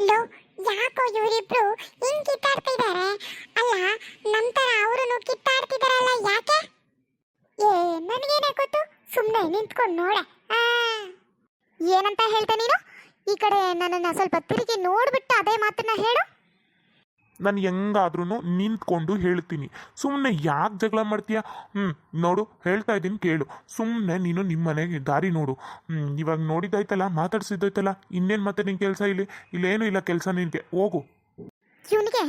Low, ಯಾಕೋ ಇವರಿಬ್ರು ಹಿಂಗ್ ಕಿತ್ತಾಡ್ತಿದ್ದಾರೆ? ಅಲ್ಲ, ನಂತರ ಅವರನ್ನು ಕಿತ್ತಾಡ್ತಿದಾರಲ್ಲ ಯಾಕೆ? ಏ, ನನಗೇನೆ ಗೊತ್ತು? ಸುಮ್ಮನೆ ನಿಂತ್ಕೊಂಡು ನೋಡೆ. ಏನಂತ ಹೇಳ್ದೆ ನೀನು? ಈ ಕಡೆ ನನ್ನನ್ನು ಸ್ವಲ್ಪ ತಿರುಗಿ ನೋಡ್ಬಿಟ್ಟು ಅದೇ ಮಾತನ್ನ ಹೇಳು. ನಾನು ಹೆಂಗಾದ್ರೂ ನಿಂತ್ಕೊಂಡು ಹೇಳ್ತೀನಿ. ಸುಮ್ಮನೆ ಯಾಕೆ ಜಗಳ ಮಾಡ್ತೀಯ? ಹ್ಞೂ ನೋಡು ಹೇಳ್ತಾ ಇದ್ದೀನಿ ಕೇಳು. ಸುಮ್ಮನೆ ನೀನು ನಿಮ್ಮ ಮನೆಗೆ ದಾರಿ ನೋಡು. ಹ್ಞೂ ಇವಾಗ ನೋಡಿದ್ದಾಯ್ತಲ್ಲ ಮಾತಾಡ್ಸಿದ್ದಾಯ್ತಲ್ಲ ಇನ್ನೇನು ಮತ್ತೆ ನಿನ್ನ ಕೆಲಸ ಇಲ್ಲಿ? ಇಲ್ಲೇನು ಇಲ್ಲ ಕೆಲಸ ನಿನಗೆ. ಹೋಗು. ಇವನಿಗೆ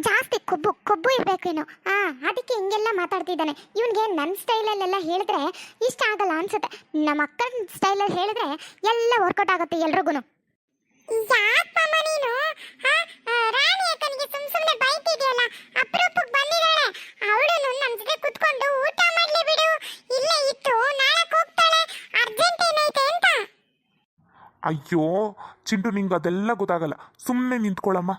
ಜಾಸ್ತಿ ಕೊಬ್ಬು ಕೊಬ್ಬು ಇರ್ಬೇಕೇನೋ. ಆ ಅದಕ್ಕೆ ಹಿಂಗೆಲ್ಲ ಮಾತಾಡ್ತಿದ್ದಾನೆ. ಇವನಿಗೆ ನನ್ನ ಸ್ಟೈಲಲ್ಲೆಲ್ಲ ಹೇಳಿದ್ರೆ ಇಷ್ಟ ಆಗಲ್ಲ ಅನ್ಸುತ್ತೆ. ನಮ್ಮ ಅಕ್ಕನ ಸ್ಟೈಲಲ್ಲಿ ಹೇಳಿದ್ರೆ ಎಲ್ಲ ವರ್ಕೌಟ್ ಆಗುತ್ತೆ ಎಲ್ರಿಗೂ ಯಾಕಮ್ಮ ನೀನು? ಅಕ್ಕನಿಗೆ ಸುಮ್ ಸುಮ್ಮನೆ ಬೈತಿದೆಯಲ್ಲ ಅಪರೂಪಕ್ಕೆ ಬಂದಿದ್ದಾಳೆ. ಅವಳು ನಮ್ಮ ಜೊತೆ ಕುತ್ಕೊಂಡು ಊಟ ಮಾಡ್ಲಿ ಬಿಡು. ಇಲ್ಲೇ ಇತ್ತು ನಾಳೆ ಹೋಗ್ತಾಳೆ ಅರ್ಜೆಂಟ್ ಏನೈತೆ ಅಂತ? ಅಯ್ಯೋ ಚಿಂಟು ನಿಂಗೆ ಅದೆಲ್ಲ ಗೊತ್ತಾಗಲ್ಲ. ಸುಮ್ಮನೆ ನಿಂತ್ಕೊಳ್ಳಮ್ಮ.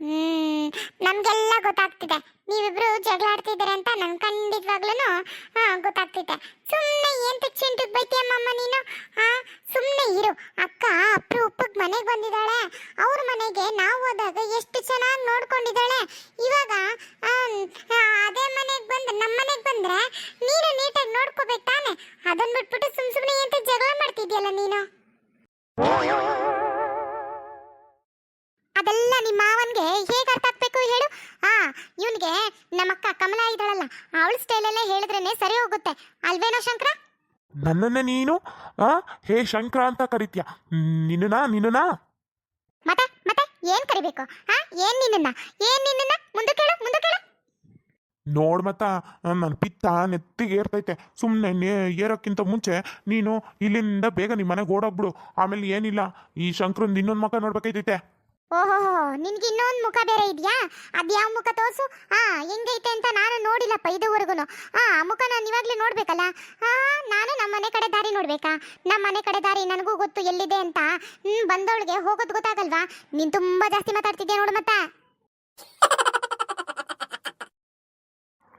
ಹ್ಮ್ ನಮ್ಗೆಲ್ಲ ಗೊತ್ತಾಗ್ತಿದೆ. ನೀವಿಬ್ರು ಜಗಳ ಆಡ್ತಿದ್ದೀರ ಅಂತ ನನ್ ಖಂಡಿತವಾಗ್ಲೂ ಹಾ ಗೊತ್ತಾಗ್ತಿದೆ. ಸುಮ್ಮನೆ ಏನ್ ಚಿಂಟಕ್ ಬೈತಿಯಮ್ಮಮ್ಮ ನೀನು? ಹಾ? ಸುಮ್ಮನೆ ಇರು. ಅಕ್ಕ, ಅಪ್ರೂಪಕ್ ಮನೆಗೆ ಬಂದಿದ್ದಾಳೆ. ಅವ್ರ ಮನೆಗೆ ನಾವು ಹೋದಾಗ ಎಷ್ಟು ಚೆನ್ನಾಗಿ ನೋಡ್ಕೊಂಡಿದ್ದಾಳೆ. ಇವಾಗ ಅದೇ ಮನೆಗೆ ಬಂದು ನಮ್ಮ ಮನೆಗೆ ಬಂದ್ರೆ ನೀನು ನೀಟಾಗಿ ನೋಡ್ಕೋಬೇಕು ತಾನೆ? ಅದನ್ನ ಬಿಟ್ಬಿಟ್ಟು ಸುಮ್ ಸುಮ್ಮನೆ ಅಂತ ಜಗಳ ಮಾಡ್ತಿದ್ಯಲ್ಲ ನೀನು? ಅದೆಲ್ಲ ನಿಮ್ಮ ಮಾವನ್ಗೆ ಹೇಗೆ ಅರ್ಥ ಆಗ್ಬೇಕು ಹೇಳು? ಆ, ಇವನ್ಗೆ ನಮ್ಮ ಅಕ್ಕ ಕಮಲ ಇದ್ದಾಳಲ್ಲ, ಅವಳ ಸ್ಟೈಲಲ್ಲೇ ಹೇಳಿದ್ರೇನೆ ಸರಿ ಹೋಗುತ್ತೆ. ಅಲ್ವೇನೋ ಶಂಕರ? ನನ್ನನ್ನೇ ನೀನು ಆ? ಹೇ ಶಂಕರ ಅಂತ ಕರಿತೀಯ. ನಿನ್ನ ನಿನ್ನ ಮತ್ತೆ ಮತ್ತೆ ಏನ್ ಕರಿಬೇಕು ಆ? ಏನ್ ನಿನ್ನನ್ನ? ಏನ್ ನಿನ್ನನ್ನ? ಮುಂದೆ ಕೇಳು ಮುಂದೆ ಕೇಳು. ನೋಡ್ ಮತ್ತ ನನ್ನ ಪಿತ್ತ ನೆತ್ತಿಗೆ ಏರ್ತೈತೆ. ಸುಮ್ಮನೆ ಏರೋಕ್ಕಿಂತ ಮುಂಚೆ ನೀನು ಇಲ್ಲಿಂದ ಬೇಗ ನಿಮ್ಮ ಮನೆಗೆ ಓಡೋಗ್ಬಿಡು. ಆಮೇಲೆ ಏನಿಲ್ಲ ಈ ಶಂಕರನ್ ಇನ್ನೊಂದು ಮಕ್ಕ ನೋಡ್ಬೇಕಾಯ್ತೈತೆ. ಓಹೋ, ನಿನ್ಗೆ ಇನ್ನೊಂದು ಮುಖ ಬೇರೆ ಇದೆಯಾ? ಅದ್ಯಾವ ಮುಖ ತೋರಿಸು? ಹಾ ಹೆಂಗೈತೆ ಅಂತ ನಾನು ನೋಡಿಲ್ಲಪ್ಪ ಇದುವರೆಗೂ ಆ ಆ ಮುಖ ನಾನು ಇವಾಗ್ಲೇ ನೋಡ್ಬೇಕಲ್ಲ? ಆ, ನಾನು ನಮ್ಮ ಮನೆ ಕಡೆ ದಾರಿ ನೋಡ್ಬೇಕಾ? ನಮ್ಮ ಮನೆ ಕಡೆ ದಾರಿ ನನಗೂ ಗೊತ್ತು ಎಲ್ಲಿದೆ ಅಂತ. ಹ್ಞೂ ಬಂದವಳಿಗೆ ಹೋಗೋದು ಗೊತ್ತಾಗಲ್ವಾ? ನೀನು ತುಂಬಾ ಜಾಸ್ತಿ ಮಾತಾಡ್ತಿದ್ಯಾ ನೋಡು ಮತ್ತ.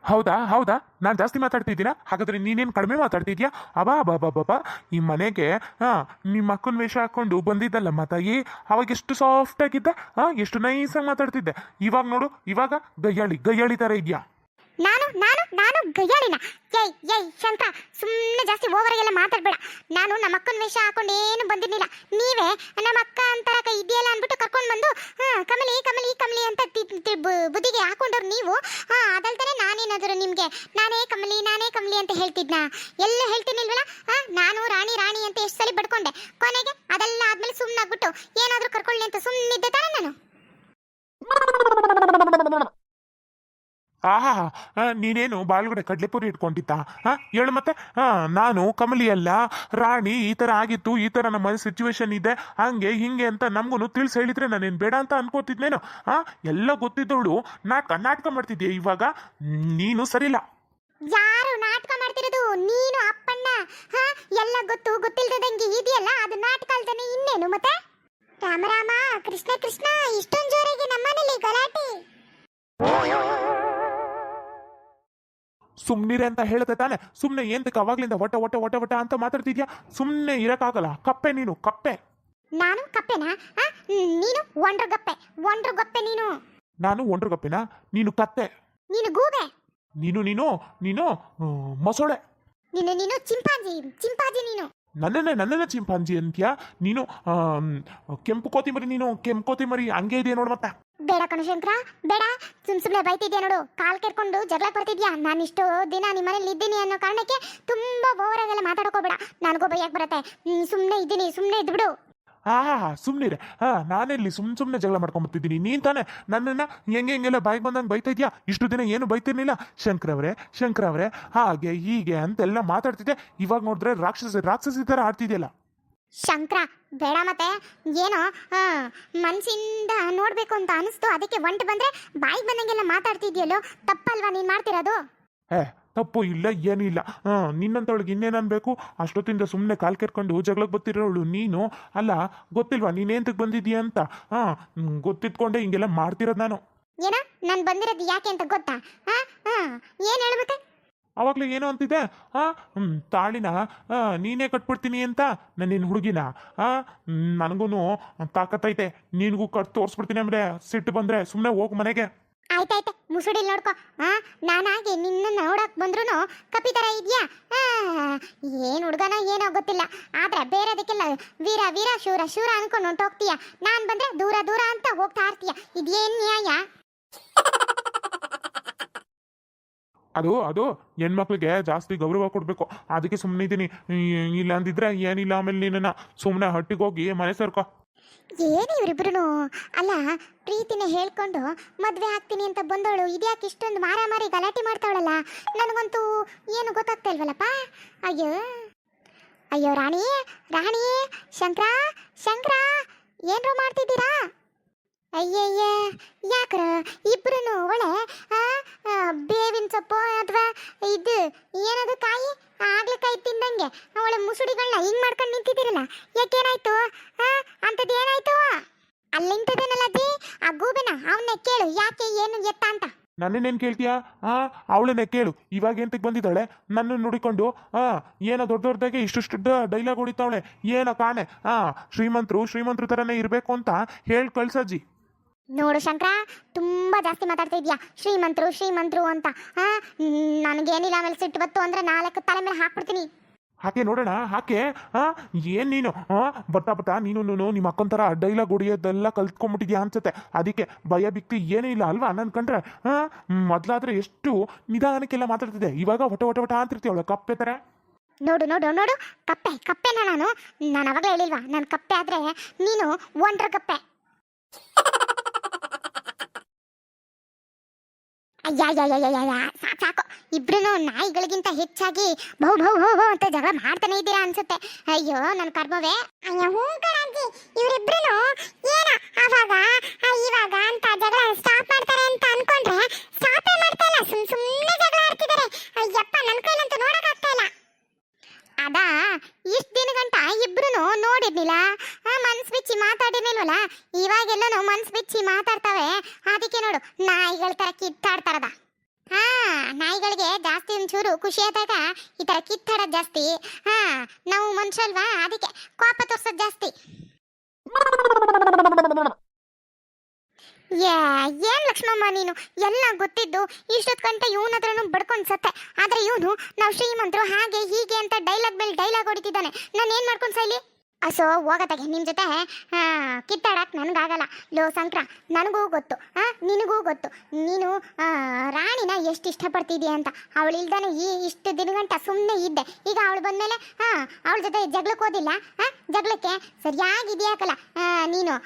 ಹೌದಾ? ಹೌದಾ? ನಾನು ಜಾಸ್ತಿ ಮಾತಾಡ್ತಿದ್ದೀನಾ? ಹಾಗಾದ್ರೆ ನೀನೇನು ಕಡಿಮೆ ಮಾತಾಡ್ತಿದ್ಯಾ? ಅಬಾ ಅಬಾ ಬಾ ಬಾಬಾ ಈ ಮನೆಗೆ, ಹಾಂ, ನಿಮ್ಮ ಅಕ್ಕನ ವೇಷ ಹಾಕ್ಕೊಂಡು ಬಂದಿದ್ದಲ್ಲ ಮಾತಾಯಿ? ಅವಾಗ ಎಷ್ಟು ಸಾಫ್ಟಾಗಿದ್ದ ಹಾಂ, ಎಷ್ಟು ನೈಸಾಗಿ ಮಾತಾಡ್ತಿದ್ದೆ. ಇವಾಗ ನೋಡು, ಇವಾಗ ಗಯ್ಯಾಳಿ ಗಯ್ಯಾಳಿ ಥರ ಇದೆಯಾ? ನಾನು ನಾನು ನಾನು ಗಯ್ಯಾಳಿನ ಏಯ್ ಏಯ್ ಶಂಕ ಸುಮ್ಮನೆ ಜಾಸ್ತಿ ಓವರಾಗೆಲ್ಲ ಮಾತಾಡ್ಬೇಡ. ನಾನು ನಮ್ಮ ಅಕ್ಕನ ವೇಷ ಹಾಕೊಂಡು ಏನು ಬಂದಿರ್ಲಿಲ್ಲ. ನೀವೇ ನಮ್ಮ ಅಕ್ಕ ಅಂತಾರಕ ಇದೆಯಲ್ಲ ಅಂದ್ಬಿಟ್ಟು ಕರ್ಕೊಂಡು ಬಂದು ಕಮಲಿ ಕಮಲಿ ಕಮಲಿ ಅಂತ ಬುದ್ಧಿಗೆ ಹಾಕೊಂಡವ್ರು ನೀವು. ಹಾ ಅದಲ್ತಾನೆ ನಾನೇನಾದರೂ ನಿಮಗೆ, ನಾನೇ ಕಮಲಿ ನಾನೇ ಕಮಲಿ ಅಂತ ಹೇಳ್ತಿದ್ನಾ? ಎಲ್ಲ ಹೇಳ್ತೀನಿಲ್ವಲ್ಲ ಹಾ, ನಾನು ರಾಣಿ ರಾಣಿ ಅಂತ ಎಷ್ಟು ಸಲ ಬಡ್ಕೊಂಡೆ. ಕೊನೆಗೆ ಅದೆಲ್ಲ ಆದ್ಮೇಲೆ ಸುಮ್ಮನಾಗ್ಬಿಟ್ಟು ಏನಾದರೂ ಕರ್ಕೊಳ್ಳಿ ಅಂತ ಸುಮ್ಮನಿದ್ದೆ ತಾನೆ ನಾನು. ಆಹಾ ನೀನೇನು ಬಾಲ್ಗಡೆ ಕಡ್ಲೆಪುರಿ ಇಟ್ಕೊಂಡಿದ್ದ? ಹಾಂ ಹೇಳು ಮತ್ತೆ. ನಾನು ಕಮಲಿ ಅಲ್ಲ. ರಾಣಿ ಈ ಥರ ಆಗಿತ್ತು, ಈ ಥರ ನಮ್ಮ ಸಿಚುವೇಶನ್ ಇದೆ. ಹಂಗೆ, ಹಿಂಗೆ ಅಂತ ನಮಗೂ ತಿಳಿಸಿ ಹೇಳಿದ್ರೆ ನಾನೇನು ಬೇಡ ಅಂತ ಅನ್ಕೋತಿದ್ನೇನು? ಹಾ ಎಲ್ಲ ಗೊತ್ತಿದ್ದವಳು ನಾಟಕ ನಾಟಕ ಮಾಡ್ತಿದ್ದೆ ಇವಾಗ? ನೀನು ಸರಿಲ್ಲ. ಯಾರು ನಾಟಕ ಮಾಡ್ತಿರೋದು? ನೀನು, ಅಪ್ಪಣ್ಣ. ಹಾ, ಎಲ್ಲ ಗೊತ್ತು ಗೊತ್ತಿಲ್ದಂಗೆ ಇದೆಯಲ್ಲ? ಅದು ನಾಟಕ ಅಲ್ದೇನೆ ಇನ್ನೇನು ಮತ್ತೆ? ರಾಮ ರಾಮ, ಕೃಷ್ಣ ಕೃಷ್ಣ, ಇಷ್ಟೊಂದು ಜೋರಾಗಿ ನಮ್ಮನೇಲಿ ಗಲಾಟೆ. ಸುಮ್ನಿರೆ ಅಂತ ಹೇಳ್ದೆ ತಾನೆ. ಸುಮ್ಮನೆ ಏಂತಕ್ಕೆ ಅವಾಗ್ಲಿಂದ ಒಟ ಒಟ ಒಟ ಒಟ ಅಂತ ಮಾತಾಡ್ತಿದ್ಯಾ? ಸುಮ್ಮನೆ ಇರಕ್ಕಾಗಲ್ಲ. ಕಪ್ಪೆ ನೀನು ಕಪ್ಪೆ. ನಾನು ಕಪ್ಪೆನಾ? ಹ್ಮ್, ನೀನು ಒಂಡ್ರ ಗಪ್ಪೆ ಒಂಡ್ರು ಗಪ್ಪೆ ನೀನು. ನಾನು ಒಂಡ್ರು ಕಪ್ಪೆನಾ ನೀನು ಕತ್ತೆ. ನೀನು ಗೂಬೆ. ನೀನು ನೀನು ನೀನು ಆ, ಮೊಸಳೆ. ನೀನು ನೀನು ಚಿಂಪಾಂಜಿ ಚಿಂಪಾಂಜಿ ನೀನು. ನನ್ನನ್ನೇ ನನ್ನನ್ನೇ ಚಿಂಪಾಂಜಿ ಅಂತ್ಯಾ? ನೀನು ಕೆಂಪು ಕೆಂಪು ಕೋತಿಮರಿ ನೀನು ಕೆಂಪು ಕೋತಿಮರಿ ಹಂಗೆ ಇದೆಯಾ ನೋಡು ಮತ್ತೆ. ಬೇಡ ಕಣ ಶಂಕರ ಬೇಡ. ಸುಮ್ ಸುಮ್ನೆ ಬೈತಿದ್ಯಾ ನೋಡು, ಕಾಲ್ ಕೆರ್ಕೊಂಡು ಜಗಳ ಬರ್ತಿದ್ಯಾ ನಾನು ಇಷ್ಟು ದಿನ ನಿಮ್ಮ ಮನೇಲಿ ಇದ್ದೀನಿ ಅನ್ನೋ ಕಾರಣಕ್ಕೆ ತುಂಬಾ ಓವರಾಗೆಲ್ಲ ಮಾತಾಡ್ಕೋಬೇಡ. ನನಗೂ ಬೈಯಕ್ ಬರತ್ತೆ. ಸುಮ್ಮನೆ ಇದ್ದೀನಿ, ಸುಮ್ನೆ ಇದ್ಬಿಡು. ಹಾ ಸುಮ್ಮನಿರೆ ಹಾ ನಾನೆಲ್ಲಿ ಸುಮ್ ಸುಮ್ಮನೆ ಜಗಳ ಮಾಡ್ಕೊಂಬತ್ತಿದ್ದೀನಿ ನೀನ್ ತಾನೆ ನನ್ನನ್ನ ಹೆಂಗೆ ಹೆಂಗೆಲ್ಲ ಬಾಯಿಗೆ ಬಂದಂಗೆ ಬೈತಾ ಇಷ್ಟು ದಿನ ಏನು ಬೈತಿರ್ಲಿಲ್ಲ? ಶಂಕರವ್ರೆ ಶಂಕರವ್ರೆ ಹಾಗೆ ಹೀಗೆ ಅಂತೆಲ್ಲ ಮಾತಾಡ್ತಿದ್ದೆ. ಇವಾಗ ನೋಡಿದ್ರೆ ರಾಕ್ಷಸ, ರಾಕ್ಷಸಿ ತರ ಆಡ್ತಿದ್ಯಲ್ಲ. ಶಂಕರ ಬೇಡ ಮತ್ತೆ. ಏನೋ ಮನಸ್ಸಿಂದ ನೋಡ್ಬೇಕು ಅಂತ ಅನಿಸ್ತು. ಅದಕ್ಕೆ ಒಂಟು ಬಂದ್ರೆ ಬಾಯಿಗೆ ಬಂದಂಗೆಲ್ಲ ಮಾತಾಡ್ತಿದ್ಯಲ್ಲೋ? ತಪ್ಪಲ್ವಾ ನೀನ್ ಮಾಡ್ತಿರೋದು? ಹೇ ತಪ್ಪು ಇಲ್ಲ ಏನೂ ಇಲ್ಲ. ಹಾಂ ನಿನ್ನಂತವಳಿಗೆ ಇನ್ನೇನು ಅನ್ಬೇಕು? ಅಷ್ಟೊತ್ತಿಂದ ಸುಮ್ಮನೆ ಕಾಲ್ ಕೆರ್ಕೊಂಡು ಜಗಳಕ್ಕೆ ಬರ್ತಿರೋಳು ನೀನು? ಅಲ್ಲ ಗೊತ್ತಿಲ್ವಾ ನೀನೇಂತಕ್ಕೆ ಬಂದಿದ್ದೀಯ ಅಂತ? ಹಾ ಗೊತ್ತಿದ್ಕೊಂಡೆ ಹಿಂಗೆಲ್ಲ ಮಾಡ್ತಿರೋದು ನಾನು. ಏನೋ ನಾನು ಬಂದಿರೋದು ಯಾಕೆ ಅಂತ ಗೊತ್ತಾ? ಹಾ ಹಾ ಏನ್ ಹೇಳು ಮತ್ತೆ ಏನೋ ಆ ಹ್ಮ್, ತಾಳಿನ ನೀನೇ ಕಟ್ಬಿಡ್ತೀನಿ ಅಂತ ನಾನು ನಿನ್ನ ಹುಡುಗಿನ. ನನಗೂ ತಾಕತ್ತೈತೆ. ನಿನಗೂ ಕಟ್ ತೋರಿಸ್ಬಿಡ್ತೀನಿ ಅಂದ್ರೆ ಸಿಟ್ಟು ಬಂದರೆ ಸುಮ್ಮನೆ ಹೋಗು ಮನೆಗೆ. ಆಯ್ತಾಯ್ತು ಮುಸುಡಿ ನೋಡ್ಕೊ. ಆ ನಾನಾಗಿ ನಿನ್ನ ನೋಡಕ್ ಬಂದ್ರು ಕಪಿ ತರ ಇದ್ಯಾ? ಏನ್ ಹುಡ್ಗನ ಏನೋ ಗೊತ್ತಿಲ್ಲ. ಆದ್ರೆ ಬೇರೆದಕ್ಕೆಲ್ಲ ವೀರ ವೀರ ಶೂರ ಶೂರ ಅನ್ಕೊಂಡು ಹೊಂಟೋಗ್ತೀಯ. ನಾನ್ ಬಂದ್ರೆ ದೂರ ದೂರ ಅಂತ ಹೋಗ್ತಾ ಇರ್ತೀಯ. ಇದೇನ್ ನ್ಯಾಯ? ಅದು ಅದು ಹೆಣ್ಮಕ್ಳಿಗೆ ಜಾಸ್ತಿ ಗೌರವ ಕೊಡಬೇಕು. ಅದಕ್ಕೆ ಸುಮ್ಮನೆ ಇದ್ದೀನಿ. ಇಲ್ಲ ಅಂದಿದ್ರೆ ಏನಿಲ್ಲ, ಆಮೇಲೆ ನಿನ್ನ ಸುಮ್ಮನೆ ಹಟ್ಟಿಗೆ ಹೋಗಿ ಮನೆ ಸೇರ್ಕೊ. ಏನು ಇವರಿಬ್ರು ಅಲ್ಲ, ಪ್ರೀತಿನ ಹೇಳ್ಕೊಂಡು ಮದ್ವೆ ಆಗ್ತೀನಿ ಅಂತ ಬಂದವಳು ಇದ್ಯಾಕೆ ಇಷ್ಟೊಂದು ಮಾರಾಮಾರಿ ಗಲಾಟೆ ಮಾಡ್ತಾವಳಲ್ಲ? ನನಗಂತೂ ಏನು ಗೊತ್ತಾಗ್ತಾ ಇಲ್ವಲ್ಲಪ್ಪ? ಅಯ್ಯೋ. ಅಯ್ಯೋ, ರಾಣಿ ರಾಣಿ, ಶಂಕರ ಶಂಕರ, ಏನ್ರೋ ಮಾಡ್ತಿದ್ದೀರಾ? ಅಯ್ಯಯ್ಯ, ಯಾಕ್ರ? ಇಬ್ರು ಒಳ್ಳೆ ಬೇವಿನ ಸೊಪ್ಪು ಅಥವಾ ಇದು ಏನದು ಕಾಯಿ? ಆಗ್ಲಕಾಯಿ ತಿಂದಂಗೆ ಒಳ್ಳೆ ಮುಸುಡಿಗಳನ್ನ ಹಿಂಗ್ ಮಾಡ್ಕೊಂಡು ನಿಂತಿದ್ದೀರಲ್ಲ, ಯಾಕೇನಾಯ್ತು? ಆ ಅಂಥದ್ದು ಏನಾಯ್ತು? ಅಲ್ಲಿಂತದೇನಲ್ಲ ಅಜ್ಜಿ? ಆ ಗೂಬೆನ ಅವನ್ನ ಕೇಳು, ಯಾಕೆ, ಏನು, ಎತ್ತ ಅಂತ. ನನ್ನನ್ನೇನು ಕೇಳ್ತೀಯಾ? ಆ, ಅವಳನ್ನೇ ಕೇಳು. ಇವಾಗ ಎಂತಕ್ಕೆ ಬಂದಿದ್ದಾಳೆ? ನನ್ನ ನುಡಿಕೊಂಡು, ಆ, ಏನೋ ದೊಡ್ಡ ದೊಡ್ಡದಾಗೆ ಇಷ್ಟಿಷ್ಟು ಡೈಲಾಗ್ ಹೊಡಿತಾವಳೆ. ಏನೋ ಕಾಣೆ. ಆ, ಶ್ರೀಮಂತರು ಶ್ರೀಮಂತರು ಥರನೇ ಇರಬೇಕು ಅಂತ ಹೇಳಿ ಕಳ್ಸಜ್ಜಿ. ನೋಡು ಶಂಕರ ತುಂಬ ಜಾಸ್ತಿ ಮಾತಾಡ್ತಾ ಇದೀಯಾ ಶ್ರೀಮಂತರು ಶ್ರೀಮಂತರು ಅಂತ. ಆ ನನಗೇನಿಲ್ಲ ಆಮೇಲೆ ಸಿಟ್ಟು ಬತ್ತು ಅಂದ್ರೆ ನಾಲ್ಕು ತಲೆ ಮೇಲೆ ಹಾಕ್ಬಿಡ್ತೀನಿ. ಹಾಕೆ ನೋಡೋಣ ಹಾಕೆ ಆ ಏನು ನೀನು? ಹಾ ಬರ್ತಾ ಬರ್ತಾ ನೀನು ನಿಮ್ಮ ಅಕ್ಕನ ಥರ ಡೈಲಾಗ್ ಹೊಡಿಯೋದೆಲ್ಲ ಕಲ್ತ್ಕೊಂಡ್ಬಿಟ್ಟಿದ್ಯಾ ಅನ್ಸುತ್ತೆ. ಅದಕ್ಕೆ ಭಯ ಬಿಕ್ತಿ ಏನೂ ಇಲ್ಲ ಅಲ್ವಾ ನಾನು ಕಂಡ್ರೆ? ಹಾ ಮೊದಲಾದ್ರೆ ಎಷ್ಟು ನಿಧಾನಕ್ಕೆಲ್ಲ ಮಾತಾಡ್ತಿದ್ದೆ. ಇವಾಗ ಹೊಟ ಹೊಟ ಹೊಟ ಅಂತಿರ್ತೀವಳ ಕಪ್ಪೆ ಥರ ನೋಡು ನೋಡು ನೋಡು. ಕಪ್ಪೆ ಕಪ್ಪೆನ ನಾನು? ನಾನು ಅವಾಗಲೇ ಹೇಳಿಲ್ವಾ ನಾನು ಕಪ್ಪೆ ಆದ್ರೆ ನೀನು ಒಂದ್ರ ಕಪ್ಪೆ. ಸಾಕು ಇಬ್ರು ನಾಯಿಗಳಿಗಿಂತ ಹೆಚ್ಚಾಗಿ ಬಹು ಬಹು ಹೋ ಹೋ ಅಂತ ಜಗಳ ಮಾಡ್ತಾನೆ ಇದ್ದೀರಾ ಅನ್ಸುತ್ತೆ. ಅಯ್ಯೋ ನನ್ನ ಕರ್ಮವೇ. ಅಯ್ಯೋ, ಹ್ಞೂ ಕಣಜ್ಜಿ ಇವರಿಬ್ರು ಏನ ಅವಾಗ ಇವಾಗ ಅಂತ ಜಗಳ ಸ್ಟಾಪ್ ಮಾಡ್ತಾರೆ ಅಂತ ಅನ್ಕೊಂಡ್ರೆ ಸ್ಟಾಪೇ ಮಾಡ್ತಾ ಇಲ್ಲ ಸುಮ್ ಸುಮ್ಮನೆ ಜಗಳ ಆಡ್ತಿದ್ದಾರೆ ಅಯ್ಯಪ್ಪ ನನ್ನ ಕೈಲಂತೂ ನೋಡಕ್ ಆಗ್ತಾ ಇಲ್ಲ ಅದ ಇಷ್ಟ ದಿನಗಂಟ ಇಬ್ರು ನೋಡಿರ್ಲಿಲ್ಲ ಆ, ಮನ್ಸ್ ಬಿಚ್ಚಿ ಮಾತಾಡಿರ್ಲಿಲ್ವಲ್ಲ ಇವಾಗೆಲ್ಲನೂ ಮನ್ಸ್ ಬಿಚ್ಚಿ ಮಾತಾಡ್ತಾವೆ ಅದಕ್ಕೆ ನೋಡು ನಾಯಿಗಳ ತರ ಕಿತ್ತಾಡ್ತಾರದ ಹಾ ನಾಯಿಗಳಿಗೆ ಜಾಸ್ತಿ ಒಂಚೂರು ಖುಷಿ ಆದಾಗ ಈ ತರ ಕಿತ್ತಾಡೋದು ಜಾಸ್ತಿ. ಹಾ, ನಾವು ಮನುಷ್ಯಲ್ವಾ? ಅದಕ್ಕೆ ಕೋಪ ತೋರ್ಸೋದು ಜಾಸ್ತಿ. ಏನ್ ಲಕ್ಷ್ಮಮ್ಮ ನೀನು? ಎಲ್ಲ ಗೊತ್ತಿದ್ದು ಇಷ್ಟೊತ್ ಗಂಟೆ ಇವನ ಹತ್ರನು ಸತ್ತೆ. ಆದ್ರೆ ಇವನು ನಾವು ಶ್ರೀಮಂತರು ಹಾಗೆ ಹೀಗೆ ಅಂತ ಡೈಲಾಗ್ ಮೇಲೆ ಡೈಲಾಗ್ ಹೊಡಿತಿದ್ದಾನೆ. ನಾನು ಏನ್ ಮಾಡ್ಕೊಂಡು ಸೈಲಿ ಅಸೋ, ಹೋಗತ್ತಾಗೆ ನಿಮ್ಮ ಜೊತೆ ಕಿತ್ತಾಡಕ್ಕೆ ಕಿತ್ತಾಡಕ್ ನನಗಾಗಲ್ಲ. ಲೋ, ಸಂಕ್ರ, ನನಗೂ ಗೊತ್ತು, ಆ, ನಿನಗೂ ಗೊತ್ತು. ನೀನು ರಾಣಿನ ಎಷ್ಟು ಇಷ್ಟಪಡ್ತಿದ್ದೀಯ ಅಂತ. ಅವಳು ಇಲ್ದಾನೆ ಈ ಇಷ್ಟು ದಿನಗಂಟ ಸುಮ್ಮನೆ ಇದ್ದೆ. ಈಗ ಅವಳು ಬಂದ್ಮೇಲೆ, ಹಾ, ಅವಳ ಜೊತೆ ಜಗಳಕ್ಕೆ ಹೋದಿಲ್ಲ, ಆ, ಜಗಳಕ್ಕೆ? ಸರಿಯಾಗಿದೆಯಾಕಲ್ಲ ನೀನು?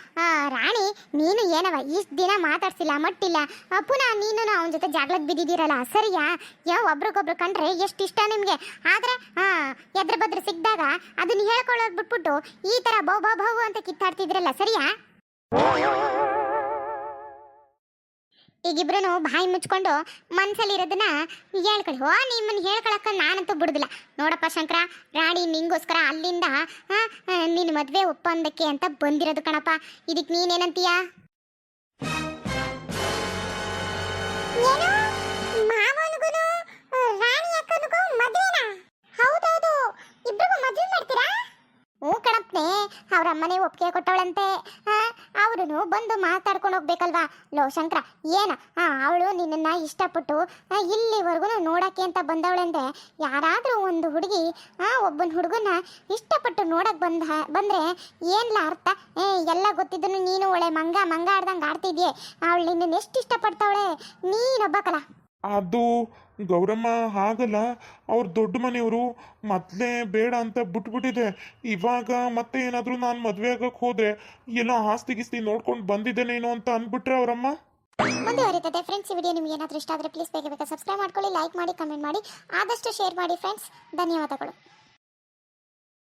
ರಾಣಿ, ನೀನು ಏನವ, ಇಷ್ಟು ದಿನ ಮಾತಾಡ್ಸಿಲ್ಲ, ಮಟ್ಟಿಲ್ಲ. ಪುನಃ ನೀನು ಅವನ ಜೊತೆ ಜಗಳಕ್ಕೆ ಬಿದ್ದಿದ್ದೀರಲ್ಲ, ಸರಿಯಾ? ಯಾವ ಒಬ್ರಿಗೊಬ್ರು ಕಂಡ್ರೆ ಎಷ್ಟು ಇಷ್ಟ ನಿಮಗೆ? ಆದ್ರೆ ಹಾ ಎದ್ರ ಬದ್ರ ಸಿಕ್ಕಿದಾಗ ಅದನ್ನ ಹೇಳ್ಕೊಳ್ಳೋದು ಬಿಟ್ಬಿಟ್ಟು ಈ ತರ ಬೌ ಬೌ ಬೌ ಅಂತ ಕಿತ್ತಾಡ್ತಿದ್ರಲ್ಲ, ಸರಿಯಾ? ಈಗಿಬ್ರು ಬಾಯಿ ಮುಚ್ಕೊಂಡು ಮನ್ಸಲ್ಲಿರೋದನ್ನ ಹೇಳ್ಕೊಳ್ಳಿ. ಓ, ನಿಮ್ಮನ್ನ ಹೇಳ್ಕೊಳಕ್ಕ ನಾನಂತೂ ಬಿಡುದಿಲ್ಲ. ನೋಡಪ್ಪ ಶಂಕರ, ರಾಣಿ ನಿಂಗೋಸ್ಕರ ಅಲ್ಲಿಂದ ನಿನ್ನ ಮದ್ವೆ ಒಪ್ಪಂದಕ್ಕೆ ಅಂತ ಬಂದಿರೋದು ಕಣಪ್ಪ. ಇದಕ್ಕೆ ನೀನೇನಂತೀಯ? ಅಮ್ಮನೇ ಒಪ್ಪಿಗೆ ಕೊಟ್ಟವಳಂತೆ. ಅವನು ಬಂದು ಮಾತಾಡ್ಕೊಂಡು ಹೋಗ್ಬೇಕಲ್ವಾ? ಲೋ, ಶಂಕರ, ಏನ? ಅವಳು ನಿನ್ನನ್ನ ಇಷ್ಟಪಟ್ಟು ಇಲ್ಲಿವರೆಗೂ ನೋಡಕ್ಕೆ ಅಂತ ಬಂದವಳಂದ್ರೆ ಯಾರಾದರೂ ಒಂದು ಹುಡುಗಿ ಒಬ್ಬನ ಹುಡುಗನ ಇಷ್ಟಪಟ್ಟು ನೋಡಕ್ ಬಂದ, ಬಂದ್ರೆ ಏನ್ಲ ಅರ್ಥ? ಏ, ಎಲ್ಲ ಗೊತ್ತಿದ್ದನು ನೀನು, ಒಳ್ಳೆ ಮಂಗ ಮಂಗ ಆಡ್ದಂಗೆ ಆಡ್ತಿದ್ಯೆ. ಅವಳು ನಿನ್ನನ್ನು ಎಷ್ಟು ಇಷ್ಟಪಡ್ತಾವಳೆ? ನೀನೊಬ್ಬಕಲ್ಲ ಅದು ಗೌರಮ್ಮ ಹಾಗಲ್ಲ, ಅವ್ರ ದೊಡ್ಡ ಮನೆಯವರು ಮೊದಲೇ ಬೇಡ ಅಂತ ಬಿಟ್ಬಿಟ್ಟಿದೆ. ಇವಾಗ ಮತ್ತೆ ಏನಾದರೂ ನಾನು ಮದುವೆ ಆಗಕ್ಕೆ ಹೋದ್ರೆ ಎಲ್ಲ ಆಸ್ತಿ ಗಿಸ್ತಿ ನೋಡ್ಕೊಂಡು ಬಂದಿದ್ದೇನೇನೋ ಅಂತ ಅಂದ್ಬಿಟ್ರೆ ಅವರಮ್ಮ? ಮುಂದುವರಿತದೆ ಫ್ರೆಂಡ್ಸ್ ಈ ವಿಡಿಯೋ ನಿಮಗೆ ಏನಾದರೂ ಇಷ್ಟ ಆದರೆ ಪ್ಲೀಸ್ ಬೇಗ ಬೇಗ ಸಬ್ಸ್ಕ್ರೈಬ್ ಮಾಡ್ಕೊಳ್ಳಿ ಲೈಕ್ ಮಾಡಿ ಕಮೆಂಟ್ ಮಾಡಿ, ಆದಷ್ಟು ಶೇರ್ ಮಾಡಿ ಫ್ರೆಂಡ್ಸ್ ಧನ್ಯವಾದಗಳು.